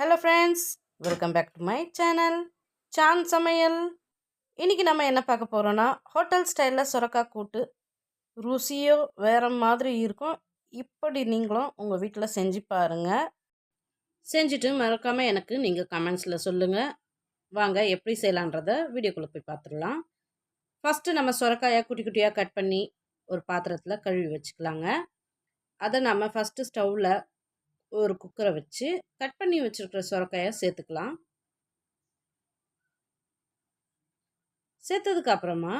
Hello friends welcome back to my channel San சமையல் இன்றைக்கி நம்ம என்ன பார்க்க போகிறோன்னா ஹோட்டல் ஸ்டைலில் சுரக்கா கூட்டு ருசியோ வேறு மாதிரி இருக்கும். இப்படி நீங்களும் உங்கள் வீட்டில் செஞ்சு பாருங்கள் செஞ்சுட்டு மறக்காமல் எனக்கு நீங்கள் கமெண்ட்ஸில் சொல்லுங்கள் வாங்க எப்படி செய்யலான்றதை வீடியோக்குள்ளே போய் பார்த்துடலாம். ஃபஸ்ட்டு நம்ம சுரக்காயை குட்டி குட்டியாக கட் பண்ணி ஒரு பாத்திரத்தில் கழுவி வச்சுக்கலாங்க. அதை நம்ம ஃபஸ்ட்டு ஸ்டவ்வில் ஒரு குக்கரை வச்சு கட் பண்ணி வச்சுருக்கிற சுரக்காயை சேர்த்துக்கலாம் சேர்த்ததுக்கு அப்புறமா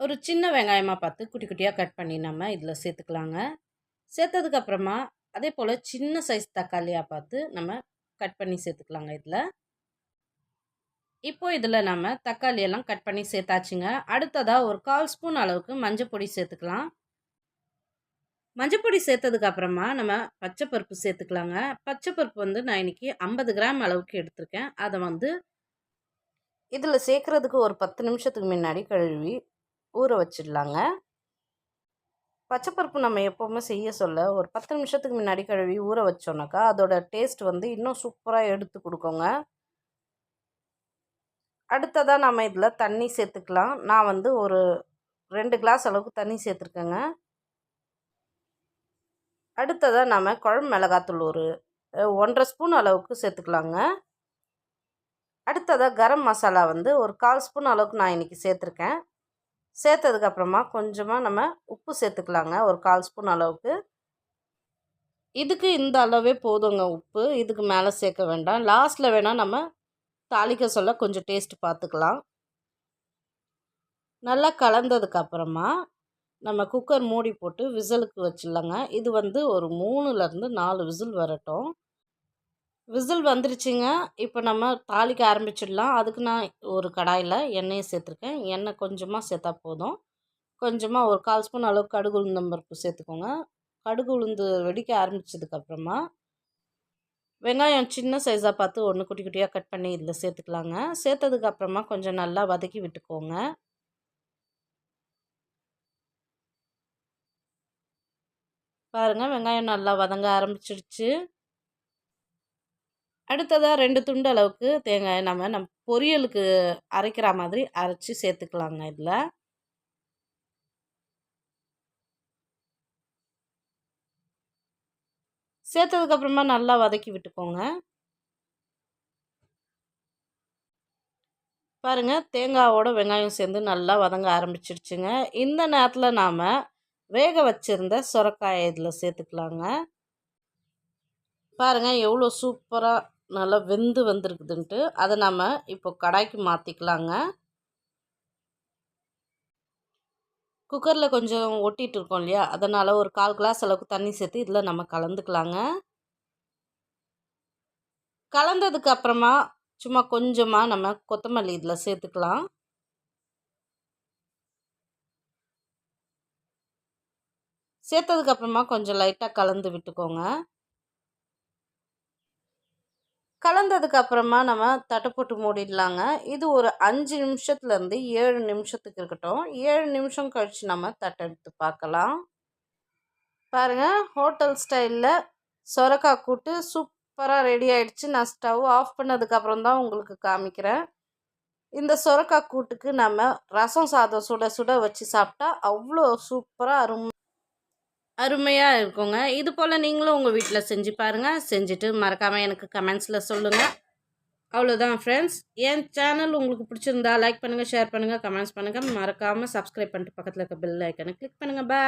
ஒரு சின்ன வெங்காயமாக பார்த்து குட்டி குட்டியாக கட் பண்ணி நம்ம இதில் சேர்த்துக்கலாங்க சேர்த்ததுக்கு அப்புறமா அதே போல் சின்ன சைஸ் தக்காளியாக பார்த்து நம்ம கட் பண்ணி சேர்த்துக்கலாங்க இதில். இப்போ இதில் நம்ம தக்காளியெல்லாம் கட் பண்ணி சேர்த்தாச்சுங்க அடுத்ததாக ஒரு கால் ஸ்பூன் அளவுக்கு மஞ்சள் பொடி சேர்த்துக்கலாம் மஞ்சப்பொடி சேர்த்ததுக்கு அப்புறமா நம்ம பச்சைப்பருப்பு சேர்த்துக்கலாங்க. பச்சை பருப்பு வந்து நான் இன்றைக்கி ஐம்பது கிராம் அளவுக்கு எடுத்திருக்கேன். அதை வந்து இதில் சேர்க்குறதுக்கு ஒரு பத்து நிமிஷத்துக்கு முன்னாடி கழுவி ஊற வச்சிடலாங்க. பச்சைப்பருப்பு நம்ம எப்போவுமே செய்ய சொல்ல ஒரு பத்து நிமிஷத்துக்கு முன்னாடி கழுவி ஊற வச்சோன்னாக்கா அதோட டேஸ்ட் வந்து இன்னும் சூப்பராக எடுத்து கொடுக்குங்க. அடுத்ததாக நம்ம இதில் தண்ணி சேர்த்துக்கலாம். நான் வந்து ஒரு ரெண்டு கிளாஸ் அளவுக்கு தண்ணி சேர்த்துருக்கேங்க. அடுத்ததாக நம்ம குழம்பு மிளகாத்தூள் ஒரு ஒன்றரை ஸ்பூன் அளவுக்கு சேர்த்துக்கலாங்க. அடுத்ததாக கரம் மசாலா வந்து ஒரு கால் ஸ்பூன் அளவுக்கு நான் இன்றைக்கி சேர்த்துருக்கேன். சேர்த்ததுக்கப்புறமா கொஞ்சமாக நம்ம உப்பு சேர்த்துக்கலாங்க ஒரு கால் ஸ்பூன் அளவுக்கு. இதுக்கு இந்த அளவே போதுங்க உப்பு இதுக்கு மேலே சேர்க்க வேண்டாம். லாஸ்ட்டில் வேணால் நம்ம தாளிக்க சொல்ல கொஞ்சம் டேஸ்ட் பார்த்துக்கலாம் நல்லா கலந்ததுக்கப்புறமா நம்ம குக்கர் மூடி போட்டு விசிலுக்கு வச்சிடலாங்க. இது வந்து ஒரு மூணுலேருந்து நாலு விசில் வரட்டும். விசில் வந்துருச்சுங்க. இப்போ நம்ம தாளிக்க ஆரம்பிச்சிடலாம். அதுக்கு நான் ஒரு கடாயில் எண்ணெயை சேர்த்துருக்கேன். எண்ணெய் கொஞ்சமாக சேர்த்தா போதும். கொஞ்சமாக ஒரு கால் ஸ்பூன் அளவுக்கு கடுகு உளுந்தம்பருப்பு சேர்த்துக்கோங்க. கடுகு உளுந்து வெடிக்க ஆரம்பித்ததுக்கப்புறமா வெங்காயம் சின்ன சைஸாக பார்த்து ஒன்று குட்டி குட்டியாக கட் பண்ணி இதில் சேர்த்துக்கலாங்க. சேர்த்ததுக்கப்புறமா கொஞ்சம் நல்லா வதக்கி விட்டுக்கோங்க. பாருங்கள் வெங்காயம் நல்லா வதங்க ஆரம்பிச்சிடுச்சு அடுத்ததாக ரெண்டு துண்டு அளவுக்கு தேங்காய் நம்ம நம் பொரியலுக்கு அரைக்கிற மாதிரி அரைச்சி சேர்த்துக்கலாங்க இதில். சேர்த்ததுக்கப்புறமா நல்லா வதக்கி விட்டுக்கோங்க. பாருங்கள் தேங்காவோட வெங்காயம் சேர்ந்து நல்லா வதங்க ஆரம்பிச்சிருச்சுங்க. இந்த நேரத்தில் நாம் வேக வச்சுருந்த சுரக்காயை இதில் சேர்த்துக்கலாங்க. பாருங்கள் எவ்வளோ சூப்பராக நல்லா வெந்து வந்திருக்குதுன்ட்டு அதை நம்ம இப்போ கடாய்க்கு மாற்றிக்கலாங்க குக்கரில் கொஞ்சம் ஒட்டிகிட்டு இருக்கோம் இல்லையா? அதனால் ஒரு கால் கிளாஸ் அளவுக்கு தண்ணி சேர்த்து இதில் நம்ம கலந்துக்கலாங்க. கலந்ததுக்கு அப்புறமா சும்மா கொஞ்சமாக நம்ம கொத்தமல்லி இதில் சேர்த்துக்கலாம். சேர்த்ததுக்கப்புறமா கொஞ்சம் லைட்டாக கலந்து விட்டுக்கோங்க. கலந்ததுக்கப்புறமா நம்ம தட்டை போட்டு மூடிடலாங்க. இது ஒரு அஞ்சு நிமிஷத்துலேருந்து ஏழு நிமிஷத்துக்கு இருக்கட்டும். ஏழு நிமிஷம் கழித்து நம்ம தட்டை எடுத்து பார்க்கலாம். பாருங்கள் ஹோட்டல் ஸ்டைலில் சொரக்காய் கூட்டு சூப்பராக ரெடி ஆகிடுச்சு நான் ஸ்டவ் ஆஃப் பண்ணதுக்கப்புறம் தான் உங்களுக்கு காமிக்கிறேன். இந்த சொரக்காய் கூட்டுக்கு நம்ம ரசம் சாதம் சுட சுட வச்சு சாப்பிட்டா அவ்வளோ சூப்பராக அருமை அருமையாக இருக்குங்க. இது போல் நீங்களும் உங்கள் வீட்டில் செஞ்சு பாருங்கள் செஞ்சுட்டு மறக்காமல் எனக்கு கமெண்ட்ஸில் சொல்லுங்கள் அவ்வளோதான் ஃப்ரெண்ட்ஸ் என் சேனல் உங்களுக்கு பிடிச்சிருந்தா லைக் பண்ணுங்கள் ஷேர் பண்ணுங்கள் கமெண்ட்ஸ் பண்ணுங்கள் மறக்காமல் சப்ஸ்கிரைப் பண்ணிட்டு பக்கத்தில் இருக்க பெல் ஐக்கனை கிளிக் பண்ணுங்கள் பாய்